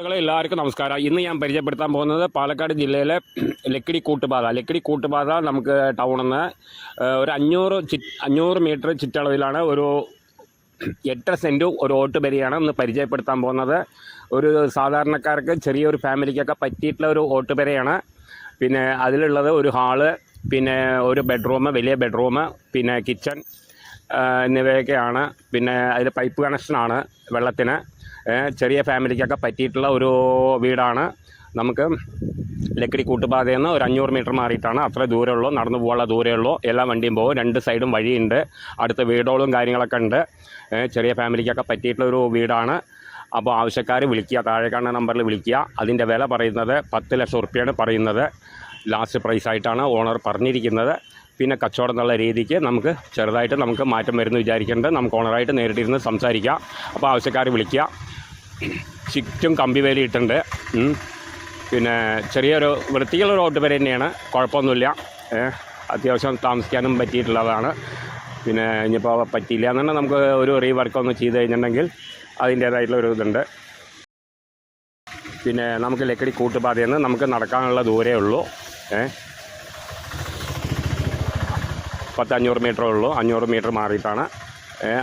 സുഹൃത്തുക്കളെ എല്ലാവർക്കും നമസ്കാരം. ഇന്ന് ഞാൻ പരിചയപ്പെടുത്താൻ പോകുന്നത് പാലക്കാട് ജില്ലയിലെ ലക്കിടി കൂട്ടുപാത. ലക്കിടി കൂട്ടുപാത നമുക്ക് ടൗണിൽ നിന്ന് ഒരു അഞ്ഞൂറ് ചി അഞ്ഞൂറ് മീറ്റർ ചുറ്റളവിലാണ് ഒരു എട്ടര സെന്റ് ഒരു ഓട്ട് പെരിയാണ് ഇന്ന് പരിചയപ്പെടുത്താൻ പോകുന്നത്. ഒരു സാധാരണക്കാർക്ക് ചെറിയൊരു ഫാമിലിക്കൊക്കെ പറ്റിയിട്ടുള്ള ഒരു ഓട്ട് പെരയാണ് പിന്നെ അതിലുള്ളത് ഒരു ഹാൾ പിന്നെ ഒരു ബെഡ്റൂം വലിയ ബെഡ്റൂം പിന്നെ കിച്ചൺ എന്നിവയൊക്കെയാണ്. പിന്നെ അതിൽ പൈപ്പ് കണക്ഷനാണ് വെള്ളത്തിന്. ചെറിയ ഫാമിലിക്കൊക്കെ പറ്റിയിട്ടുള്ള ഒരു വീടാണ്. നമുക്ക് ലക്കിടി കൂട്ടുപാതയിൽ നിന്ന് ഒരു അഞ്ഞൂറ് മീറ്റർ മാറിയിട്ടാണ് അത്ര ദൂരമുള്ളൂ. നടന്നു പോകാനുള്ള ദൂരമുള്ളൂ എല്ലാ വണ്ടിയും പോകും. രണ്ട് സൈഡും വഴിയുണ്ട്. അടുത്ത വീടുകളും കാര്യങ്ങളൊക്കെ ഉണ്ട്. ചെറിയ ഫാമിലിക്കൊക്കെ പറ്റിയിട്ടുള്ള ഒരു വീടാണ്. അപ്പോൾ ആവശ്യക്കാർ വിളിക്കുക താഴെ കാണുന്ന നമ്പറിൽ വിളിക്കുക. അതിന്റെ വില പറയുന്നത് പത്ത് ലക്ഷം ഉറുപ്പ്യാണ് പറയുന്നത്. ലാസ്റ്റ് പ്രൈസ് ആയിട്ടാണ് ഓണർ പറഞ്ഞിരിക്കുന്നത്. പിന്നെ കച്ചവടം എന്നുള്ള രീതിക്ക് നമുക്ക് ചെറുതായിട്ട് നമുക്ക് മാറ്റം വരുന്നു വിചാരിക്കേണ്ടത് നമുക്ക് ഓണറായിട്ട് നേരിട്ടിരുന്ന് സംസാരിക്കാം. അപ്പോൾ ആവശ്യക്കാർ വിളിക്കുക. ചുറ്റും കമ്പി വേലി ഇട്ടുണ്ട് പിന്നെ ചെറിയൊരു വൃത്തിയുള്ള റോഡ് വരെ തന്നെയാണ്. കുഴപ്പമൊന്നുമില്ല. അത്യാവശ്യം താമസിക്കാനും പറ്റിയിട്ടുള്ളതാണ്. പിന്നെ ഇനിയിപ്പോൾ പറ്റിയില്ല എന്നുണ്ടെങ്കിൽ നമുക്ക് ഒരു റീവർക്ക് ഒന്ന് ചെയ്ത് കഴിഞ്ഞിട്ടുണ്ടെങ്കിൽ അതിന്റേതായിട്ടുള്ള ഒരു ഇതുണ്ട്. പിന്നെ നമുക്ക് ലക്കടി കൂട്ടുപാതയിൽ നിന്ന് നമുക്ക് നടക്കാനുള്ള ദൂരേ ഉള്ളൂ. ഏ. പത്ത് അഞ്ഞൂറ് മീറ്ററേ ഉള്ളൂ. അഞ്ഞൂറ് മീറ്റർ മാറിയിട്ടാണ്.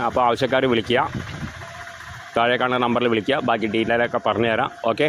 അപ്പോൾ ആവശ്യക്കാർ വിളിക്കുക. താഴെ കാണുന്ന നമ്പറിൽ വിളിക്കുക. ബാക്കി ഡീറ്റെയിലൊക്കെ പറഞ്ഞു തരാം ഓക്കെ?